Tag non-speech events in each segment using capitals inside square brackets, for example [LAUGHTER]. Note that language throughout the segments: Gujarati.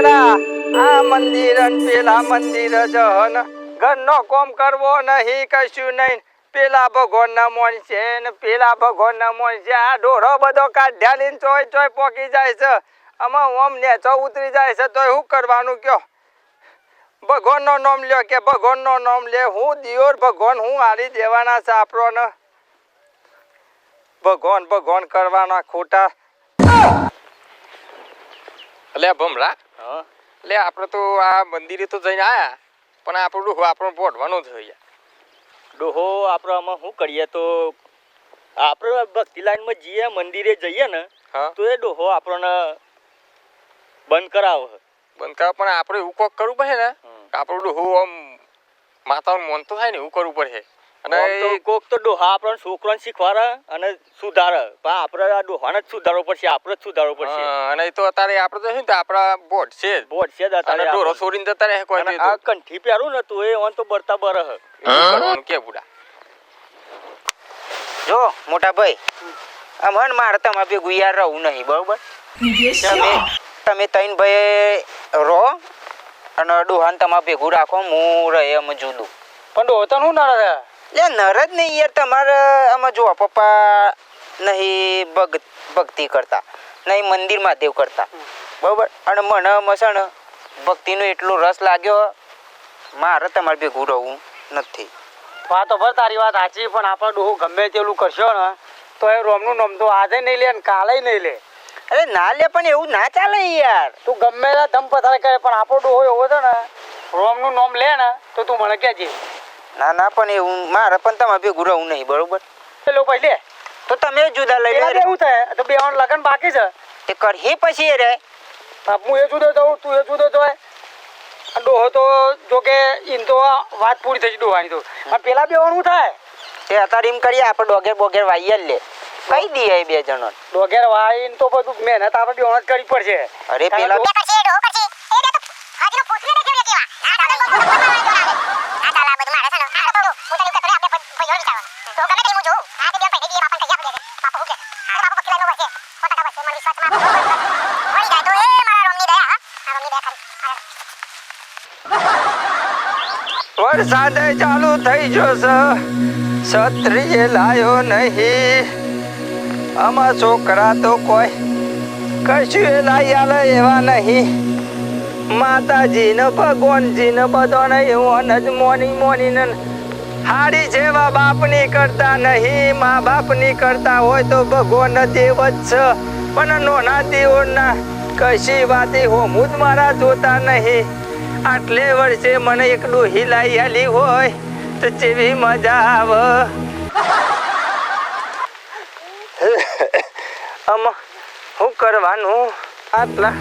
છોકરા આ મંદિર પેલા મંદિર જહન ઘરનો કોમ કરવો નહીં, કશું નહીં. પેલા ભગવાન ના મોન છે ને પેલા ભગવાન ના મોન છે. આ ઢોરો બધો કાઢ્યા લઈને ચોય ચોય પોકી જાય છે. આમાં ઓમ નેચો ઉતરી જાય છે, તોય શું કરવાનું કયો? ભગવાન નો નામ લ્યો કે ભગવાન નો નામ લે. હું દિયોર ભગવાન, હું હારી દેવાના છે આપણો ને. ભગવાન ભગવાન કરવાના ખોટા. અલ્યા ભમરા હા? એટલે આપણે તો આ મંદિરે તો જઈને આયા પણ આપણો ડોહો આપણો પોઢવાનો થઈ યાર ડોહો આપણે આમાં શું કરીએ તો આપણે ભક્તિ લાઈનમાં જઈએ મંદિરે જઈએ ને તો એ ડોહો આપણને બંધ કરાવે. બંધ કર પણ આપણે એવું કોક કરવું પડે ને આપણો ડોહો આમ માતાનું મન તો થાય ને એવું કરવું પડે. અને કોક તો ડોહા આપણને છોકરાને શીખવાડે અને સુધારે. પણ આપણે આ ડોહાને જ સુધારવો પડશે આપણે જ સુધારવો પડશે. અને એ તો અત્યારે આપણે તો શું ને આપણા બોટ છે બોટ છે અને અત્યારે ઢોરો છોડીને જતા રહે કોઈ આ કંઠી પહેરું ને તું એ ઓન તો બરતા બરહ. કે બુડા? જો મોટા ભાઈ અમન મારે તમે ભેગું યાર રહું નહીં બરોબર? તમે તમે તૈન ભાઈ રહો અને ડોહાન તમારે ભેગું રાખો હું રહે અમે જુદું. પણ ડોહો તો શું નડે લે નર જ નહીં યાર તમારે આમાં જો પપ્પા નહીં ભગ ભક્તિ કરતા નહીં મંદિર મહાદેવ કરતા. બરોબર? અને મને મસણ ભક્તિનો એટલો રસ લાગ્યો મારે તમારે ભેગું રહું નથી. વાત તો ભર તારી વાત સાચી પણ આપણે ડોહું ગમે તેલું કરશો ને તો એ રોમનું નામ તો આજે નહીં લે ને કાલે નહીં લે. અરે ના લે પણ એવું ના ચાલે યાર. તું ગમે ધમ પથારે કરે પણ આપણો ડોહો એવો છે ને રોમનું નામ લે ને તો તું મને કહેજે. ના ના પણ એવું મારે પણ તમારે ભેગું રહું નહીં બરોબર પેલો પહેલે તો તમે જુદા લઈ લે એવું થાય તો બે લગન બાકી છે તે કરહી પછી રે હું એ જુદો જઉં તું એ જુદો જોય આ ડોહો તો જો કે ઈન તો વાત પૂરી થઈ ડોહાની તો પણ પેલા બે શું થાય તે અત્યારે એમ કરીએ આપણે ડોગેર બોગેર વાઈએ જ લે કઈ દઈએ એ બે જણો ડોગેર વાઈન તો બધું મહેનત આપણે બે જ કરવી પડશે અરે પેલા વરસાદ ચાલુ થઈ જશે. છે છત્રીએ લાયો નહીં. આમાં છોકરા તો કોઈ કશું લાઈ આલે એવા નહીં. માતાજી ને ભગવાનજી ને બધાને એવો જ મોની મોની હારી જેવા બાપની કરતા નહીં મા બાપની કરતા હોય તો ભગવાન દેવ જ છે. પણ નોના દેવના કશી વાતે હોમું જ મારા જોતા નહીં. આટલે વર્ષે મને એકલું હિલાઈ હાલી હોય તો જેવી મજા આવે. આમાં શું કરવાનું? આટલા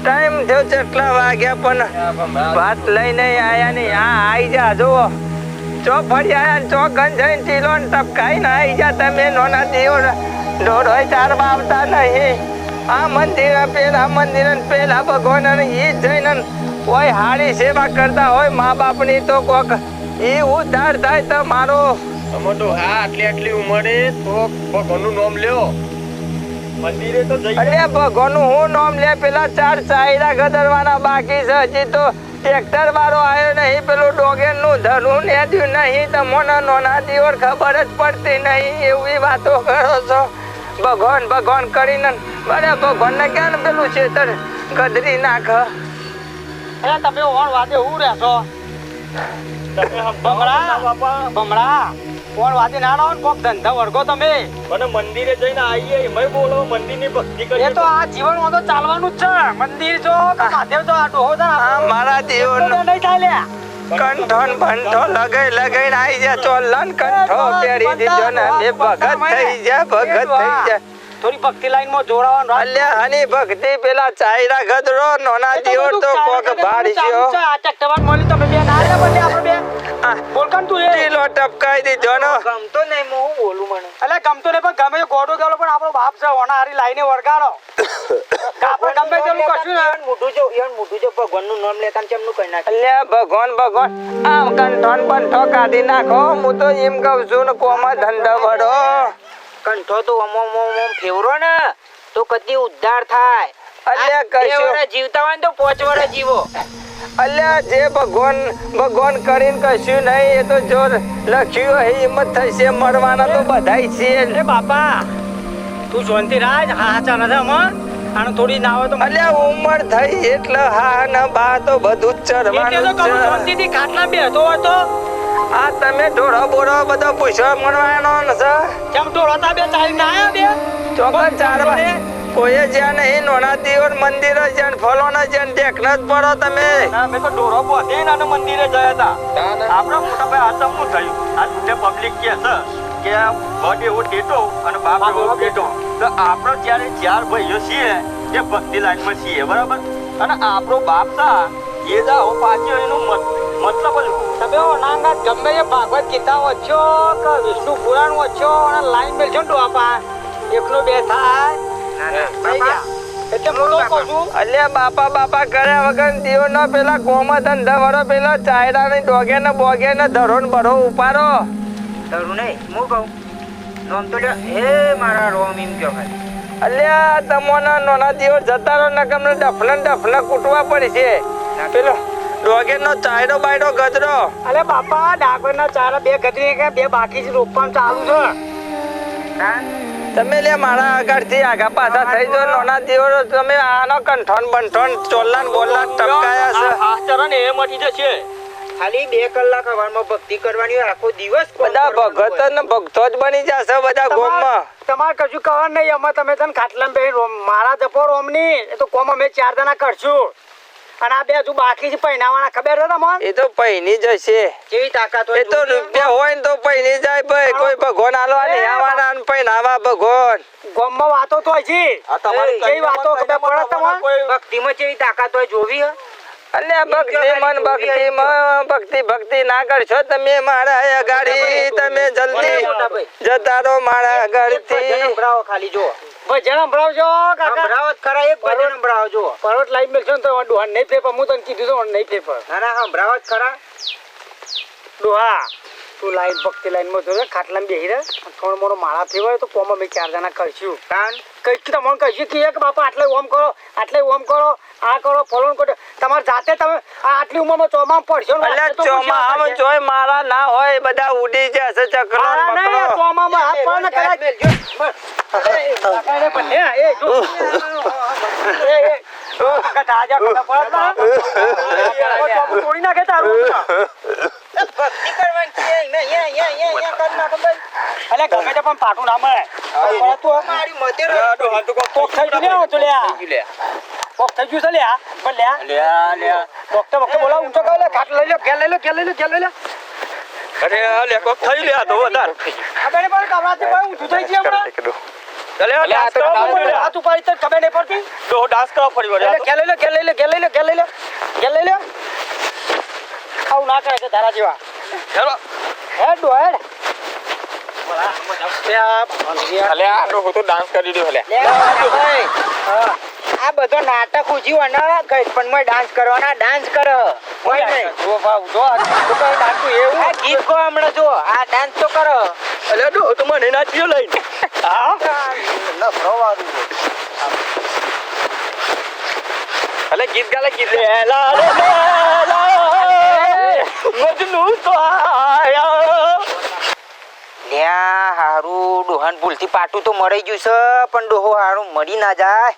ટાઈમ થયો કેટલા વાગ્યા પણ ભાત લઈને આયા નહીં આ આઈ જા જુઓ. ચો ને ચો ગંજાઈ ટીલો ને ટપકાઈ ને આઈ જા તમે નોના દેવો ઢોરો ચાર આવતા નહીં. આ મંદિર પેલા મંદિર પેલા ભગવાન ઈ જઈને કોઈ હારી સેવા કરતા હોય મા બાપની તો કોક. એ ઉદ્ધાર થાય તો મારો તમારો હા આટલી આટલી ઉંમરે તો ભગવાનનું નામ લ્યો. મંદિરે તો અરે ભગવાનનું હું નામ લે? પેલા ચાર ચાયરા ગદરવાના બાકી છે હજી તો ટ્રેક્ટર વાળો આવ્યો નહીં, પેલું ડોગેનનું ધરું નેદ્યું નહીં તમને નોના દિવસ ખબર જ પડતી નહીં, એવી વાતો કરો છો. ભગવાન ભગવાન કરીને બરે ભગવાન ને ક્યાં પેલું છેતર ગદરી નાખ? અરે તમે ઓણ વાદે હું રહેશો? તમે ભમરા. બાપા ભમરા ના રહો કોક ધંધા વર્ગો તમે. મને મંદિરે જઈને આવીએ એમાંય બોલો મંદિરની ભક્તિ એ કરીએ તો. આ જીવનમાં તો ચાલવાનું જ છે. મંદિર જો કે મહાદેવ જો આ ડોહો છે ને મારા દેવ તો નહીં ચાલ્યા કંઠન ભંઠો લગાઈ લગાઈને આઈ જા ચોલન કંઠો પેરી દીધો ને ભગત થઈ જા ભગત થઈ જા થોડી ભક્તિ લાઈનમાં જોડાવાનું. અલ્યા હની ભક્તિ પેલા ચાયરા ગદરો નોના એ તો કોક ભાડી ગયો આ ટકટવાન મળી તમે બે ના રે બોલે આપણે બે. બોલકન તું એ. ઢીલો ટપકાઈ દીધો ને. ગમતો નહીં હું બોલું મને? અલ્યા ગમતો નહીં પણ ગમે તે ગોડો ગયેલો પણ આપણો બાપ છે ઓના હારી લાઈને વળગાડો. [COUGHS] આપણે ગમે તેલું કશું ને. મોટું જો યાર મોટું જો ભગવાનનું નામ લેતા ચેમનું કહી નાખ? અલ્યા ભગવાન ભગવાન. આમ કંઠોન બંઠો કાઢી નાખો હું તો એમ કહું છું ને કોમાં ધંધો ભરો કંઠો તો ઓમ ઓમ ઓમ ઓમ ફેવરો ને તો કદી ઉદ્ધાર થાય. અલ્યા કશો? જીવતા હોય ને તો પાંચ વર્ષ જીવો. અલ્યા જે ભગવાન ભગવાન કરીને કશું નહીં એ તો જો લખ્યું હોય હિંમત થશે મળવાના તો બધાય છે. એ બાપા તું શાંતિ રાજ હાચા નથી અમર આને થોડી ના હોય તો અલ્યા ઉંમર થઈ એટલે હા ના બા તો બધું જ એટલે તો ચરવાનું છે શાંતિથી ખાટલા બેઠો હોય તો. આ તમે ઢોળો બોળો બધો પૂછો મળવાનો ને છે કેમ ઢોળતા બે તારી ના આવ્યા બે? ચોક્કસ ચારવા કોઈએ જ્યાં નહીં નોના દિયોર મંદિર જ્યાં ફલો ને જ્યાં દેખના જ પડો તમે. ના મેં તો ડોરો બોધે ને અને મંદિરે ગયા હતા. આપણા મોટા ભાઈ આ શું થયું? આ તે પબ્લિક કે છે કે વડ એવો ટેટો અને બાપ એવો ટેટો. તો આપણો જ્યારે ચાર ભાઈઓ છીએ જે ભક્તિ લાઈનમાં છીએ બરાબર? અને આપણો બાપ સા એ આવો પાછો એનું મત- મતલબ જ તમે નાંગા ગમે એ ભાગવત ગીતા વચ્ચો કે વિષ્ણુ પુરાણ વચ્ચો અને લાઈન મેલજો ને ડોપા એકનો બે થાય. થઈ ગયા. એટલે હું તો કહું છું. અલ્યા બાપા બાપા કર્યા વગર ના પેલા ગોમાં ધંધા વાળો પેલા ચાયડા ને ડોગે ને બોગે ને ધરો ને ઉપાડો. ધરું નહીં. હું કહું. નોમ તો હે મારા રોમ એમ કયો ખાલી. અલ્યા તમોના નોના દિયો જતા રહો નકમ ને ડફને ડફને કૂટવા પડશે. પેલો ડોગે નો ચાયડો બાયડો ગજરો અરે બાપા ડાકોર ના ચાર બે ગજરી કે બે બાકી છે રોપવાનું ચાલુ છે. તમે લે મારા આગળથી આગા પાછા થઈ જો નોના દિયો તમે આનો કંઠણ બંઠણ ચોલ્લાન બોલ્લાન ટપકાયા છે. આ ચરણ એ મટી જશે. ખાલી બે કલાક હવારમાં ભક્તિ કરવાની હોય આખો દિવસ બધા ભગત ને ભક્તો જ બની જશે બધા ગોમમાં. તમારે કશું કહેવાનું નહીં અમે તમે તને ખાટલા બે રોમ મારા જપો રોમની એ તો કોમ અમે ચાર જણા કરશું. અને આ બે હજુ બાકી છે પહેનાવાના. ખબર છે તમને? એ તો પૈની જશે કેવી તાકાત હોય એ તો રૂપિયા હોય ને તો પૈની જાય ભાઈ. કોઈ ભગવાન આલો નહીં આવાના ને પૈનાવા ભગવાન. ગોમમાં વાતો તો હોય છે. આ તમારી કઈ વાતો ખબર પડે તમને? કોઈ ભક્તિમાં કેવી તાકાત હોય જોવી હે? અલ્યા ભક્તિ મન ભક્તિ ભક્તિ ભક્તિ ના કરશો તમે મારા અગાડી. તમે જલ્દી જતા રહો મારા અગાડીથી. ખાલી જો ભજન સંભળાવજો કાકા. સંભળાવો ખરા એક ભજન સંભળાવો જો પરોટ મેલશો તો ડોહા નહીં ફેફર હું તને કીધું તો નહીં ફેફર ના ના સંભળાવો ખરા. ડોહા તું લાઈન ભક્તિ લાઈનમાં જોજે ખાટલામાં બેહી રહે થોડો મોડો માળા ફેવાય તો કોમ અમે ચાર જણા કરશું. કાન કઈ તમને કહીશું કે બાપા આટલે ઓમ કરો આટલે ઓમ કરો આ કરો ફોલોન કરો. તમારે જાતે તમે આ આટલી ઉંમરમાં ચોમામાં પડશો ચોમાહામાં કરશે. જોઈ મારા ના હોય બધા ઉડી જશે ચક્ર મારા નહીં, આ પકડો ચોમામાં હાથ પડે ને અલ્યા ગમે તે પણ પાટું ના મળે કોક થઈ લે, તો. કોક થઈ ગયું છે. પણ લે લે લ્યા તો વખતે બોલાવો, કહો લે, ખાટ લઈ લો, ઘેર લઈ લો, ઘેર લઈ લો, ઘેર લઈ લો. અરે લે કોક થયું લ્યા તો વધાર. ખબર પડે, કમરાથી પણ ઊંધું થઈ ગયું હમણાં. અલે આ ડાન્સ કરવા બોલે, માંડ્યો. હાથ ઉપાડી તો ખબર નહીં પડતી. તો ડાસ કરવા ફરી વળ્યા એટલે ઘેર લઈ લો, લે લઈ લે ઘેર લે લો, લે લઈ લો. આવું ના કરે કે તારા જેવા. હેલો હેડ ડો, હેડ. આ તો હું તો ડાન્સ કરી દીધો લે લે, હા. આ બધો નાટક ઉજ્યું અને મેં ડાન્સ કરવાના ડાન્સ કરો. કોઈ નહીં. જો ભાવ, જો તો કઈ નાખું એવું. આ ગીત કો હમણાં જો. આ ડાન્સ તો કરો. અલે ડો તો મને નાચ્યો લઈને. હા? અલે ગીત ગાલે ગીત લેલા રે મજનુ તો આયા. લ્યા હારું ડોહાન ભૂલથી પાટું તો મળી ગયું છે પણ ડોહો હારું મળી ના જાય.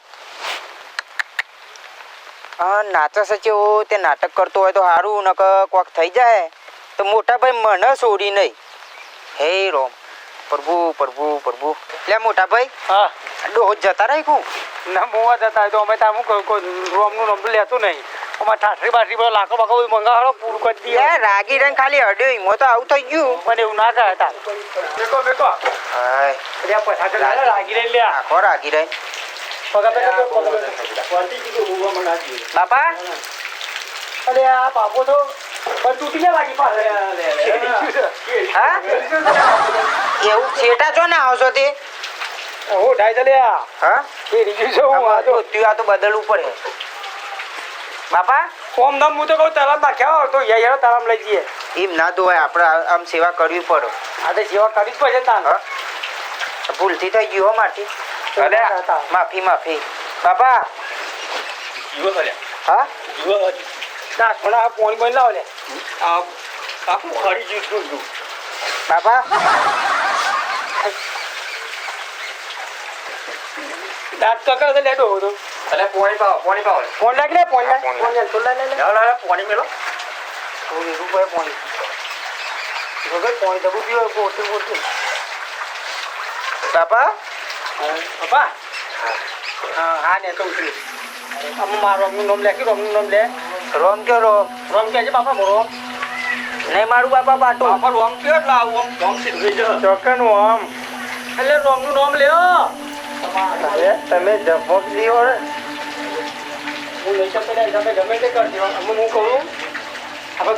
નાચે કેવો તે નાટક કરતો હોય તો હારું નક કોક થઈ જાય. તો મોટા ભાઈ મને છોડી નહીં. હે રોમ. પ્રભુ પ્રભુ પ્રભુ. લે મોટા ભાઈ. હા. ડોહો જતા રાખ્યું ના મોવા જતા હોય તો અમે તાર રોમનું રમતું લેતું નહીં. અમારે ઠાઠરી બાઠરી બધો લાખો બાખો મંગાવો પૂરું કરી દઈએ રાગી રંગ ખાલી અડ્યો એમાં તો આવું થઈ ગયું. પણ એવું ના કરે તાર મેકો લાગે, લાગી રહી લે. આખો રાગી રહી બાપા? અરે આ બાપો તો તૂટી ગયા લાગી પાસે હા? એવું છેટા છો ને આવશો તે. હું ઢાઈ ચાલ્યા હા? એ રીજુ છે હું આ તો આ તો બદલવું પડે. બાપા? ઓમ નામ હું તો કહું તલામ નાખ્યા હોય તો યાર તલામ લઈ જઈએ. એમ ના ધોવાય આપણે આમ સેવા કરવી પડે. આ તો સેવા કરવી જ પડશે તાન. ભૂલથી થઈ ગયું હો મારથી. અરે માફી માફી બાપા જીવો ખર્યા હા જીવો ના થોડા આ પોણી બની લાવો લે આ આખું ખરી જ્યું છું તું બાપા દાંત તો કરે લે ડો તો અલે પોણી પાવ પોણી પાવ ફોન લાગી લે ફોન લાગ ફોન ફોન લાગ તો લે લે લે પોણી મેલો થોડી રૂપિયા પોણી જોગે પોણી દબુ પીઓ પોટી પોટી બાપા પપ્પા હા. હા ને ઉતરી આમ મારું રોમનું નામ લે કે રોમનું નામ લે રોમ કે રોમ રોમ કે છે બાપા રોમ નહીં મારું બાપા બાટું બાપા રોમ કે ઓમ ઓમ સીધું થઈ જા ચોકન આમ એટલે રોમનું નામ લ્યો અરે તમે જપોક ને હું લઈ શકતો તમે ગમે તે કરજો અમે હું કહું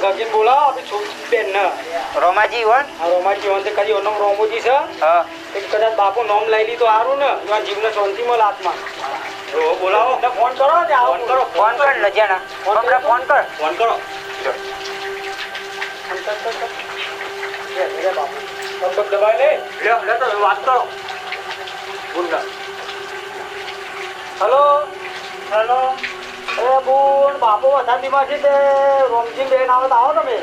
ગગીન બોલાવો આપણે છોકરી બેન ના. રોમાજી વન હા રોમાજી તે કરી ઓનમ રોમોજી છે? હા. એ કદાચ બાપુ નોમ લઈ તો સારું ને એવા જીવને શાંતિ મળે આત્મા બોલાવો. ફોન કરો ને આવો. ફોન કરો ફોન કર ને હમણાં ફોન કર. ફોન કરો. ફોન દબાઈ લે. લે લે તો વાત કરો. ગુંડા હલો. હલો. અરે બોલ બાપુ વધારે બીમાર છે તે. રોમજી બેન આવે તો આવો તમે.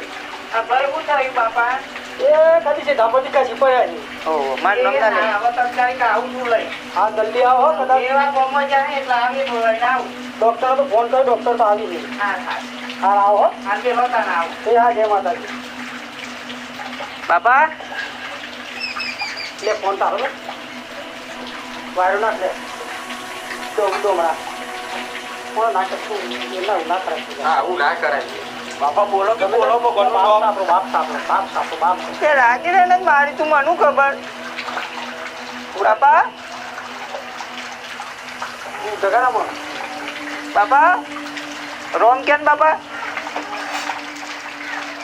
બરાબર થયું બાપા? એ કદી છે ધાપતિ કાશી પડ્યા છે. ઓ માર નામ ના લે હા જલ્દી આવો હો, કદાચ. ડોક્ટર તો ફોન કર્યો ડોક્ટર તો આવી ગઈ હા આવો હો. એ હા જય માતાજી. બાપા? લે ફોન તારો ને વાયરો નાખ લે. ડોમ ડોમડા. કોણ નાખ તું એના ના કરે હા હું ના કરાય. બાપા બોલો કે બોલો ભગવાનનું બાપ આપણો બાપ આપણો બાપ આપણો બાપ તે રાખી રે ને મારી તું મને ખબર? બાપા? હું જગારામાં બાપા? રોમ કેન બાપા?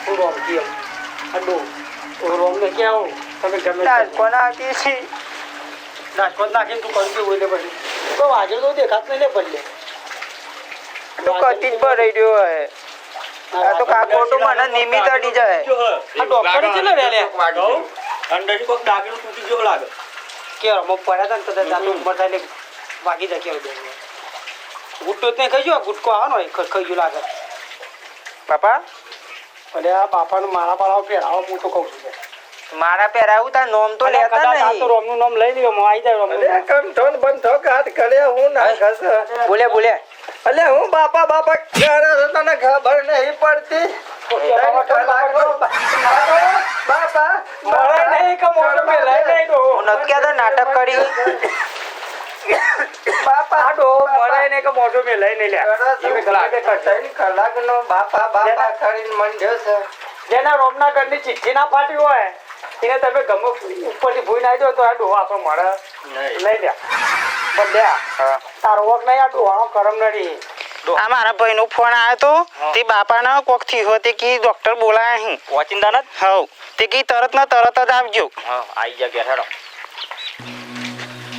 હું રોમ કેમ અડો ઓ રોમ ને કેવો તમે ગમે કોણ આપી છે. નાખો નાખીને તું કરતી હોય ને પછી. તો વાગે તો દેખાત નહીં ને ભલે. તું કતી જ ભરાઈ રહ્યો હે. આ તો કાકોટું મને નિમિત અડી જાય. આ ડોક્ટરે કેટલે રે લે અંદરથી કોક દાગીનું તૂટી ગયો લાગે. કે રમો પડ્યા તા ને તો દાદા ઉપર થાય વાગી જાય કેવું બે ગુટ્ટો નહીં ખાઈ ગયો? ગુટકો આવે ને ખાઈ ગયો લાગે. પાપા અને આ બાપાનું મારા પાડાઓ પહેરાવો હું તો કહું છું મારા પહેરાવું તા નોમ તો લેતા નહીં. તો રોમનું નામ લઈ લ્યો હું આવી જાય રોમનું ધોન બંધ થો કાટ કરે હું ના ખસ બોલે બોલે. અલે હું બાપા બાપા કરે તને ખબર નહીં પડતી. નાટક કરી. બાપા આ ડો મળે નહીં કે મોઢું મેં લઈ નહીં લે કલાક. નો બાપા બાપા કરીને મંડ્યો છે. જેના રોમના ઘરની ચિઠ્ઠી ના ફાટી હોય એને તમે ગમે ઉપરથી ભૂઈ નાખજો તો આ ડોહા આપણો મળે. લઈ લે પણ લે તારો વખ નહીં આ ડોહાનો કરમ નથી આ મારા ભાઈનો ફોન આવ્યો તો તે બાપાને કોક હો તે કી ડોક્ટર બોલાયા અહીં વોચિંદા નથી? હવ તે કી તરત ને તરત જ આવજો. હા આઈ ગયા ઘેર હેડો.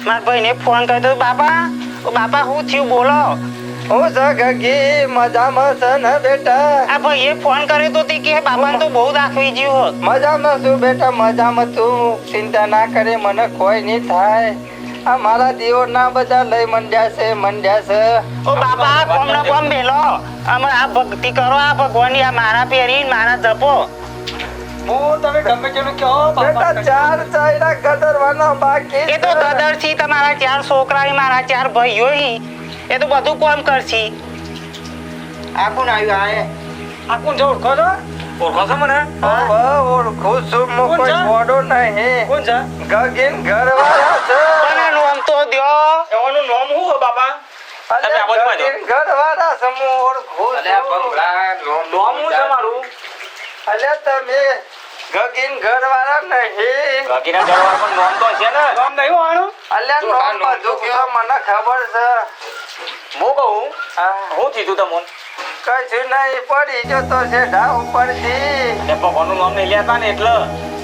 મારા ભાઈને ફોન કર્યો બાપા ઓ બાપા હું થયું? બોલો. હું મજામાં છે ને બેટા? આ ભાઈએ ફોન કર્યો તો તે કે બાપાને તો બહુ દાખવી ગયું. મજામાં છું બેટા મજામાં તું ચિંતા ના કરે મને કોઈ નહીં થાય. આ મારા દીવો ના બધા લઈ મંડ્યા છે મંડ્યા છે. ઓ બાપા કોમ ના કોમ બેલો. અમે આ ભક્તિ કરો આ ભગવાનની આ મારા પહેરી મારા જપો. હું તમે ગમે તેનું કહો બેટા ચાર ચાયરા ગદરવાનો બાકી એ તો ગદરથી તમારા ચાર છોકરા મારા ચાર ભાઈઓ. એ તો બધું કોમ કરશી. આ કોણ આવ્યું આ? આ કોણ છે ઓળખો છો? ઓળખો છો મને? ઓળખું છું મો કોઈ મોડો નહીં. કોણ છે? ગગીન ઘરવાળા છે. મને નામ તો દ્યો એનું નામ શું હો બાપા? તમે. ગગીન ઘરવાળા છે હું ઓળખું છું. નામ શું છે મારું? અલે તમે ગગીન ઘરવાળા નહીં. બાકીના જળવાર પણ નામ તો છે ને? નામ નહીં નોમ બધું મને ખબર છે. હું? કહું હું કીધું તમને? કશું નહીં પડી જતો છે ઢા ઉપરથી ને ભગવાનનું નામ નહીં લેતા ને એટલે?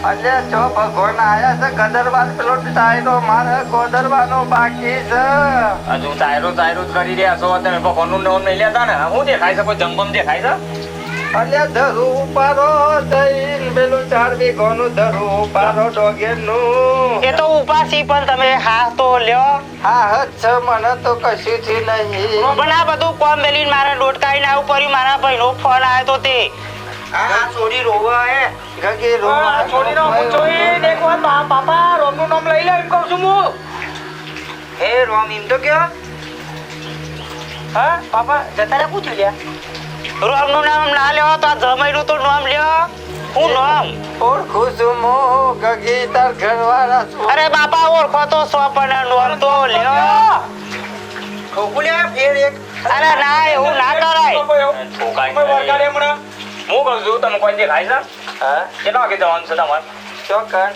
અલ્યા જો ભગવાન આયા છે ગદરવાલ પેલો ટાયરો મારે ગોદરવાનો બાકી છે. હજુ તાયરો જ કરી રહ્યા છો તમે ભગવાનનું નામ નહીં લેતા ને? હું દેખાય છે કોઈ જંગમ દેખાય છે? અલ્યા ધરું પારો દઈ પેલું ચાર વીઘોનું ધરું ઉપારો ડોગેરનું એ તો ઉપાસી પણ તમે હા તો લ્યો. હા હજ છે મને તો કશું થી નહીં પણ આ બધું કોમ મેલીને મારે ડોટકાઈ ના ઉપર મારા ભાઈ નો ફોન આવ્યો તો તે. આ છોડી રોવા હે. ગગી આ છોડીનો હું જોઈને એક પાપા બાપા નામ લઈ લે એમ કહું છું હું. હે રોમ એમ તો કયો? હા પાપા જતા પૂછી પૂછ્યું લ્યા. રોમનું નામ ના લેવા તો આ જમાઈનું તો નામ લ્યો હું નામ? ઓળખું છું મો ગગી તાર ઘરવાળા છું અરે બાપા ઓળખો તો સો પણ નામ તો લ્યો. ખોખુલ્યા ફેર એક. અરે ના એવું ના કરાય. તમે વળગાડે હું કહું છું તમે કોઈ દેખાય છે હા? કેટલા વાગે જવાનું છે તમારે? ચોકન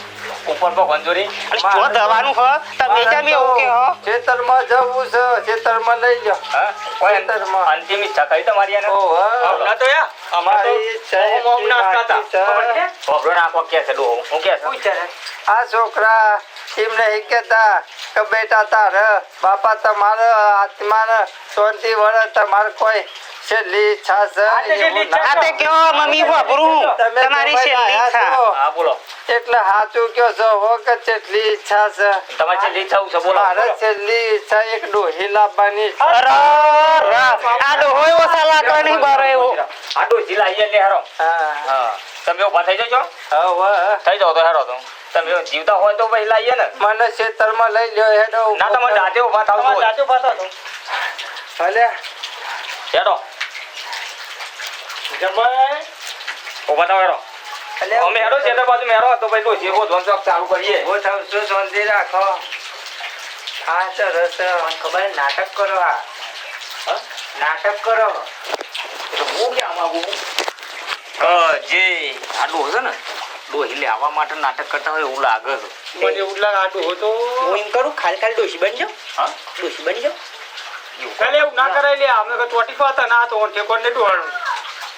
ઉપર પર કંજોરી જો દવાનું હ તમે કેમ એવું કે હો ખેતરમાં જવું છે ખેતરમાં લઈ કોઈ ખેતરમાં. અંતિમ ઈચ્છા કરી તમારી એને. હમણાં તો યા અમારી મારી ઓમ નાચતા હતા. એટલી બાકી ના કોઈ કે છે હું કે છે? આ છોકરા એમને એ કહેતા કે બેટા તાર બાપા તમારા આત્માને શાંતિ વળે તમારે કોઈ છેલ્લી ઈચ્છા છે આ તે કયો મમ્મી વાપરું તમે તમારી છેલ્લી ઈચ્છા હા બોલો એટલે સાચું કયો છો હો કે છેલ્લી ઈચ્છા છે તમારી છેલ્લી ઈચ્છા છે બોલો મારે. છેલ્લી ઈચ્છા એક ડોહી લાવવાની અરે આ ડોહો એવો સાલા કણી બારો એવો આ ડોસી લાવીએ લે હેરો હા હા તમે ઊભા થઈ જજો હવે થઈ જાવ તો હેરો તો તમે જીવતા હોય તો પછી લાવીએ ને મને ખેતરમાં લઈ લ્યો હેડો ના તમે જાતે ઊભા થાવ જાતે ઊભા થાવ પાછો હતો જમાઈ ઊભા થાવ હેરો અમે હેરો બાજુ મેરો તો ભાઈ ડોસી એવો ધ્વંસ ચાલુ કરીએ. છું શાંતિ રાખો? હા સરસ ખબર નાટક કરો આ. નાટક કરો. એટલે હું ક્યાં માંગુ? જે આ ને ડોહી લેવા માટે નાટક કરતા હોય એવું લાગે છે. મને એવું લાગે આ ડોહો તો હું એમ કરું ખાલી ખાલી ડોસી બની જાઉં હા? ડોશી બની જાઉં એવું. ના કરાય લે અમે ચોટી પાતા ના તો ઠેકોર ને ડોહાણું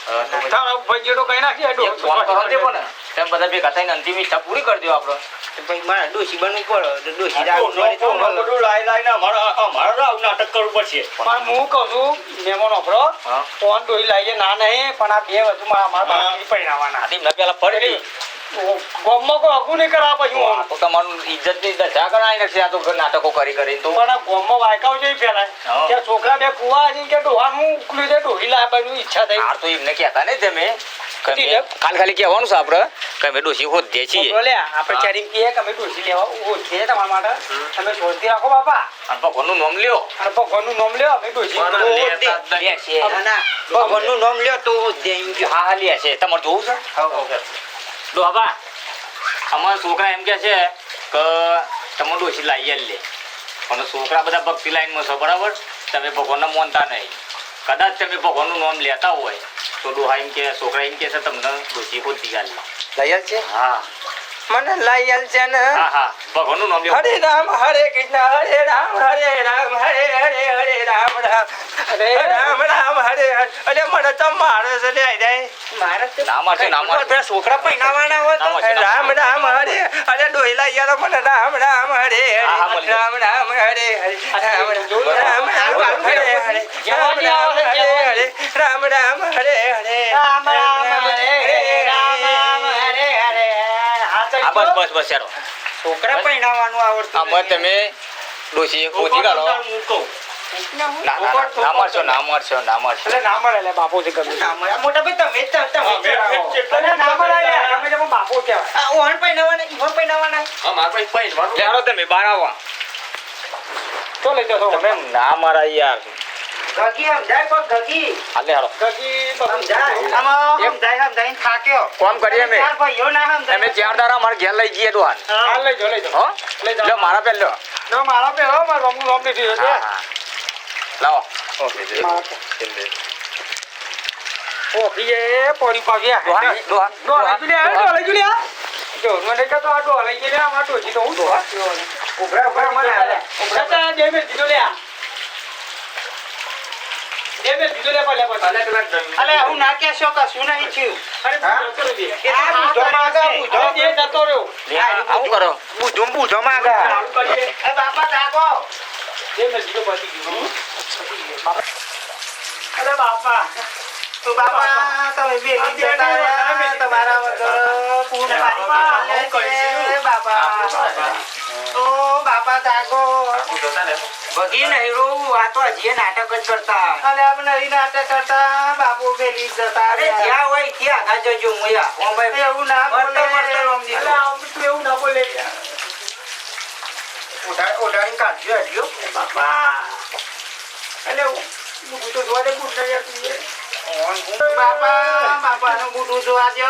તારા ભાઈ જેટલો કઈ નાખી આ ફોન કરો દે પણ. તેમ બધા ભેગા થઈને અંતિમ ઈચ્છા પૂરી કરી દો આપણે. પછી મારે ડોશી બનવું પડે ડોશી. બધું લાઈ લાઈને અમારે અમારે આવું નાટક કરવું પડશે. પણ હું કહું છું મહેમાન ઓફરો. ફોન ડોહી લાવીએ ના નહીં પણ આ બે વધુ મારા પરિણામવાના આથી મેં પેલા ગોમમાં કોઈ અગું નહીં કરા પછી હું તો તમારું ઇજ્જતની દશા કરાવી નાખશે આ તો નાટકો કરી કરી તો. પણ આ ગોમમાં વાયકાઓ જોઈ ફેલાય. કે છોકરા બે કુવા છે કે ડોહાનું ઉકલ્યું છે ડોહી લાવવાની ઈચ્છા થઈ. આ તો એમને કહેતા નહીં તમે. ખાલી ખાલી કહેવાનું છે આપણે કે અમે ડોસી હોદ્યે છીએ. બોલે આપણે ચારી કહીએ કે અમે ડોસી લેવા તમારા માટે. તમે શાંતિ રાખો બાપા. અને ભગવાનનું નામ લ્યો. અને ભગવાનનું નામ લ્યો અમે ડોસી ભગવાનનું નામ લ્યો તો દે હા હા લે છે. તમારે જોવું છે? ડો બાબા અમારા છોકરા એમ કે છે કે તમે ડોસી લાવી લે. પણ છોકરા બધા ભક્તિ લાઈનમાં છો બરાબર? તમે ભગવાનને માનતા નહીં. કદાચ તમે ભગવાનનું નામ લેતા હોય તો ડોહા એમ કે છોકરા એમ કે છે તમને ડોસી ખોદ દિગાલ લઈ છે? હા. મને લઈ આલ છે ને. ભગવાનનું નામ લ્યો હરે રામ હરે કૃષ્ણ હરે રામ હરે રામ હરે હરે હરે રામ રામ. હરે રામ રામ હરે હરે. અરે મને તો મારે છે લે આઈ જાય. મારે નામ ના નામ છે છોકરા પહેરાવાના હોય. રામ રામ હરે અરે ડોયલા યાર મને રામ રામ હરે. રામ રામ હરે હરે. રામ રામ રામ રામ હરે હરે. રામ રામ હરે હરે. રામ રામ બસ બસ બસ ચાલો. છોકરા પહેરાવાનું આવડતું આમાં તમે ડોસી ખોદી કાઢો. જશો તમે ના મારા યાર. ગગી સમજાય કોક ગગી. હાલે હાલો. ગગી સમજાય. આમાં સમજાય સમજાઈને થાક્યો. કોમ કરીએ અમે? ચાર ભાઈઓ ના સમજાય. અમે ચાર દાડા મારા ઘેર લઈ જઈએ હા. લઈ જાઓ લઈ જાઓ. હો? લઈ જાઓ. મારા પેલ લો મારા મારા નથી હા હા. લાવો. એ પોરી પાવ્યા ડોહા ડોહા. ડો લઈ જુલિયા ડો લઈ જુલિયા જો મને કહો તો આ ડો લઈ જુલિયા અમાર ડોજી તો હું ડોહા. ઉભરા ઉભરા મને ઉભરા દે મે દીધો લ્યા લે અલે હું ના નહીં. અરે એ દે જતો રહ્યો. આવું કરો? એ બાપા જાગો. દે મે ગયું. અરે બાપા. તો બાપા તમે તમારા વગર પૂન મારી બાપા. ઓ બાપા જાગો. બગી નહીં રોવું આ તો હજી નાટક જ કરતા. અને આપણે નવી નાટક કરતા બાપુ બેલી જતા અરે જ્યાં હોય ત્યાં આગળ જજો મુયા ઓમ ભાઈ એવું ના બોલે. અલા, આમ તું એવું ના બોલે. કાઢજો બાપા. એટલે હું તો જોવા દે નહીં. બાપા બાપાનું જોવા દો